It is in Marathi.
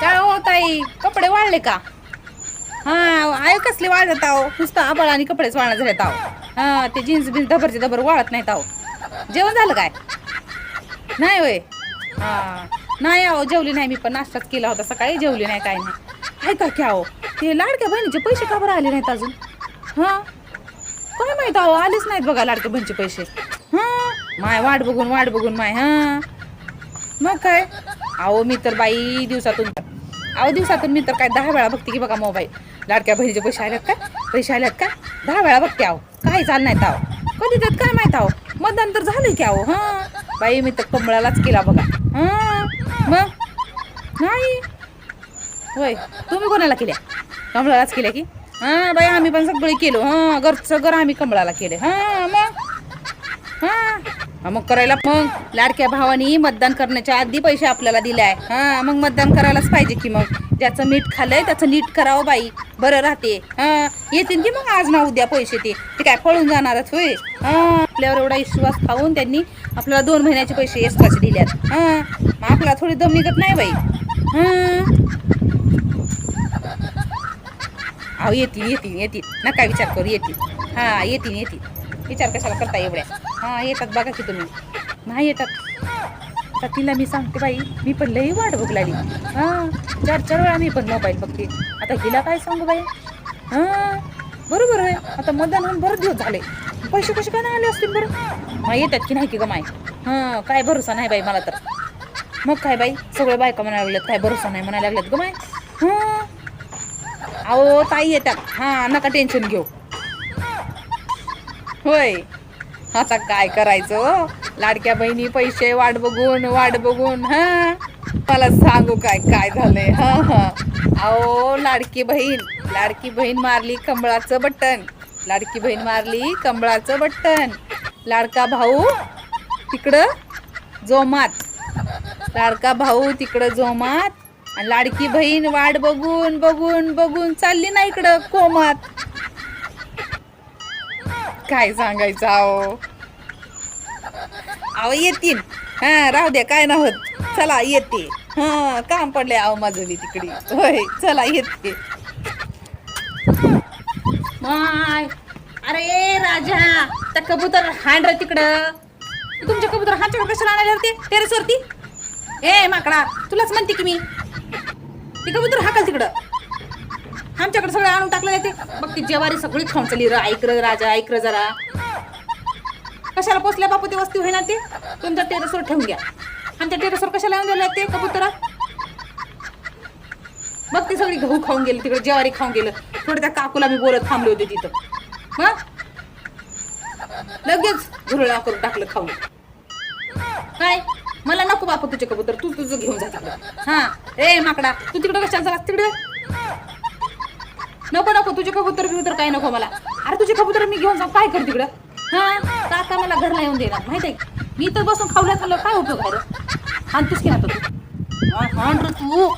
काय हो ताई? कपडे वाळले का? हा आय कसले वाळत आहो? नुसतं आबळ आणि कपडेच वाळणं झालेत आहो. हा ते जीन्स बिन्स दबरचे दबर वाळत नाहीत आहो. जेवण झालं काय? नाही होय. हा नाही आहो जेवली नाही मी पण नाश्ताच केला होता. सकाळी जेवली नाही काय नाही. ऐका की आहो ते लाडक्या बहिणीचे पैसे का बरं आले नाहीत अजून? हा? काय माहीत आहो आलेच नाहीत बघा लाडक्या बहिणीचे पैसे. हा? माय वाट बघून वाट बघून माय हा? मग काय? अहो मी तर बाई दिवसातून अहो दिवसातून मी तर काय दहा वेळा बघते की बघा मोबाईल. लाडक्या बहिणीचे पैसे आल्यात का? पैसे आल्यात का? दहा वेळा बघते आहो काय चाल नाहीत आहो कधी त्यात काय माहीत आहो मतदान तर झालं की आहो हां? बाई मी तर कमळालाच केला बघा. हां? मग? नाही? होय. तुम्ही कोणाला केल्या? कमळालाच केल्या की? हां बाई आम्ही पण सगळे केलो. हां घरचं घर आम्ही कमळाला केले. हां मग? हां? मग करायला मग. लाडक्या भावानी मतदान करण्याच्या आधी पैसे आपल्याला दिलाय हा मग मतदान करायलाच पाहिजे की मग. ज्याचं मीठ खाल्लंय त्याचं नीट करावं बाई. बरं राहते. हा येतील की मग आज ना उद्या पैसे ते. ते काय पळून जाणारच होय. हा आपल्यावर एवढा विश्वास खाऊन त्यांनी आपल्याला दोन महिन्याचे पैसे एक्स्ट्राचे दिल्यात. हा मग आपल्याला थोडी दम निघत नाही बाई. हा. अहो येतील येतील येतील. नका विचार करू येतील. हा येतील येतील. विचार कशाला करता एवढ्या? हा येतात बघा की तुम्ही. नाही येतात. आता तिला मी सांगते बाई मी पण लई वाट बघलाली. हा चार चार वेळा मी पण मोबाईल बघते. आता हिला काय सांगू बाई? हा बरोबर आहे आता मतदान होऊन बरेच दिवस झाले. पैसे कसे काय नाही आले असतील बरं? मग येतात की नाही की ग माय? हा काय भरोसा नाही बाई मला तर. मग काय बाई? सगळं बायका म्हणायला लागल्यात. काय भरोसा नाही म्हणायला लागल्यात ग माय? हा. अहो ताई येतात. हा नका टेन्शन घेऊ. होय. आता काय करायचं हो? लाडक्या बहिणी पैसे वाट बघून वाट बघून हा? मला सांगू काय काय झालंय हा हा? अहो लाडकी बहीण लाडकी बहीण मारली कमळाचं बटन. लाडकी बहीण मारली कमळाचं बटन. लाडका भाऊ तिकडं जोमात. लाडका भाऊ तिकडं जोमात. आणि लाडकी बहीण वाट बघून बघून बघून चालली ना इकडं कोमात. काय सांगायचं अहो अहो येतील. हा राहू द्या काय ना होत. चला येते. हा काम पडले अहो माझं बी तिकडे. होय चला येते. माय. अरे राजा त्या कबूतर हांड तिकडं. तुमच्या कबूतर हांच्याकडे कशाला आणायला होते? टेरेसवरती ए माकडा तुलाच म्हणते की मी. ती कबूतर हाकल तिकडं. आमच्याकडे सगळं आणून टाकलं ते. बघ ती जेवारी सगळी खाऊन चालली र ऐक र राजा ऐक र जरा. कशाला पोचल्या बापू ते वस्ती होईना ते? तुमच्या टेरेसवर ठेवून घ्या. आमच्या टेरेसवर कशाला येऊन दिलं ते कबुतरा? बघ ती सगळी गहू खाऊन गेली तिकडे जेवारी खाऊन गेलं. थोडं त्या काकूला मी बोलत थांबले होते तिथं. मग लगेच झुरळा करून टाकलं खाऊन. काय? मला नको बापू तुझे कबूतर. तू तुझं घेऊन जा तिकडं. हा? ए माकडा. तू तिकडं कशाला चालास तिकडे? नको नको तुझे कबूतर बिबूतर काय नको मला. अरे तुझे कबूतर मी घेऊन जा काय कर तिकडं. हा? काका मला घरला येऊन देणार माहिती आहे मी तर बसून खावल्या खाल्लं काय उपयोग आहे रे? की ना आता तू. तू.